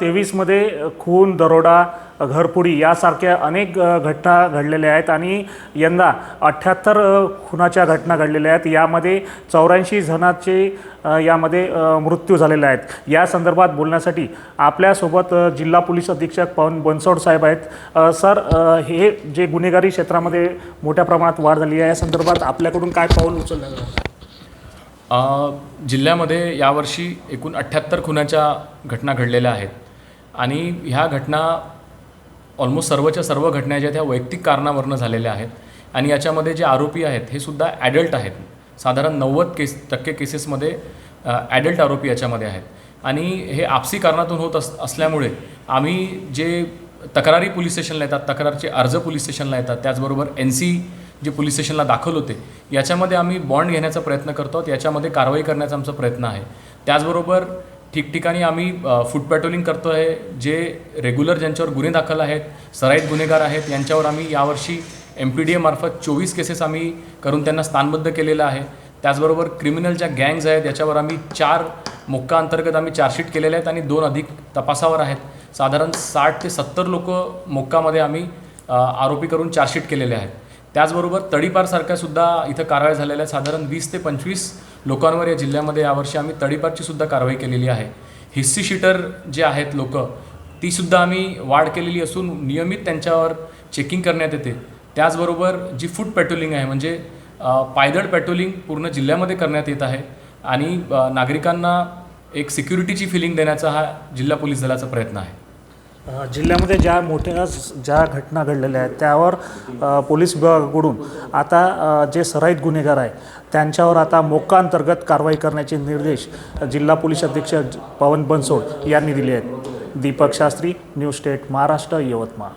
तेवीसमध्ये खून दरोडा घरपुडी यासारख्या अनेक घटना घडलेल्या आहेत आणि यंदा अठ्ठ्याहत्तर खुनाच्या घटना घडलेल्या आहेत. यामध्ये चौऱ्याऐंशी जणांचे यामध्ये मृत्यू झालेले आहेत या संदर्भात बोलण्यासाठी आपल्यासोबत जिल्हा पोलीस अधीक्षक पवन बनसोड साहेब आहेत. सर हे जे गुन्हेगारी क्षेत्रामध्ये मोठ्या प्रमाणात वाढ झाली आहे या संदर्भात आपल्याकडून काय पाऊल उचललं जिल्ह्यामध्ये यावर्षी एकूण अठ्ठ्याहत्तर खुनाच्या घटना घडलेल्या आहेत. आणि ह्या घटना ऑलमोस्ट सर्वच्या सर्व घटना ज्या त्या वैयक्तिक कारणावरनं झालेल्या आहेत. आणि याच्यामध्ये जे आरोपी आहेत हे सुद्धा ॲडल्ट आहेत. साधारण नव्वद केस टक्के केसेसमध्ये ॲडल्ट आरोपी याच्यामध्ये आहेत. आणि हे आपसी कारणातून होत अस असल्यामुळे आम्ही जे तक्रारी पोलीस स्टेशनला येतात तक्रारचे अर्ज पोलीस स्टेशनला येतात त्याचबरोबर एन सी जे पोलीस स्टेशनला दाखल होते याच्यामध्ये आम्ही बॉन्ड घेण्याचा प्रयत्न करतो आहोत याच्यामध्ये कारवाई करण्याचा आमचा प्रयत्न आहे. त्याचबरोबर ठिकठिकाणी आम्ही फूड पॅट्रोलिंग करतो आहे जे रेग्युलर ज्यांच्यावर गुन्हे दाखल आहेत सराईत गुन्हेगार आहेत यांच्यावर आम्ही यावर्षी एम पी डी एमार्फत चोवीस केसेस आम्ही करून त्यांना स्थानबद्ध केलेलं आहे. त्याचबरोबर क्रिमिनल ज्या गँग्ज आहेत याच्यावर आम्ही चार मुक्का अंतर्गत आम्ही चार्जशीट केलेले आहेत आणि दोन अधिक तपासावर आहेत. साधारण साठ ते सत्तर लोक मुक्कामध्ये आम्ही आरोपी करून चार्जशीट केलेले आहेत. त्याचबरोबर तडीपारसारख्या सुद्धा इथं कारवाई झालेल्या साधारण वीस ते पंचवीस लोकांवर या जिल्ह्यामध्ये यावर्षी आम्ही तडीपारची सुद्धा कारवाई केलेली आहे. हिस्सी शीटर जे आहेत लोक तीसुद्धा आम्ही वाढ केलेली असून नियमित त्यांच्यावर चेकिंग करण्यात येते. त्याचबरोबर जी फूड पेट्रोलिंग आहे म्हणजे पायदळ पेट्रोलिंग पूर्ण जिल्ह्यामध्ये करण्यात येत आहे आणि नागरिकांना एक सिक्युरिटीची फिलिंग देण्याचा हा जिल्हा पोलीस दलाचा प्रयत्न आहे. जिल्ह्यामध्ये ज्या मोठ्या ज्या घटना घडलेल्या आहेत त्यावर पोलीस विभागाकडून आता जे सराईत गुन्हेगार आहे त्यांच्यावर आता मोक्का अंतर्गत कारवाई करण्याचे निर्देश जिल्हा पोलीस अधीक्षक पवन बनसोड यांनी दिले आहेत. Deepak Shastri news state Maharashtra Yavatmal.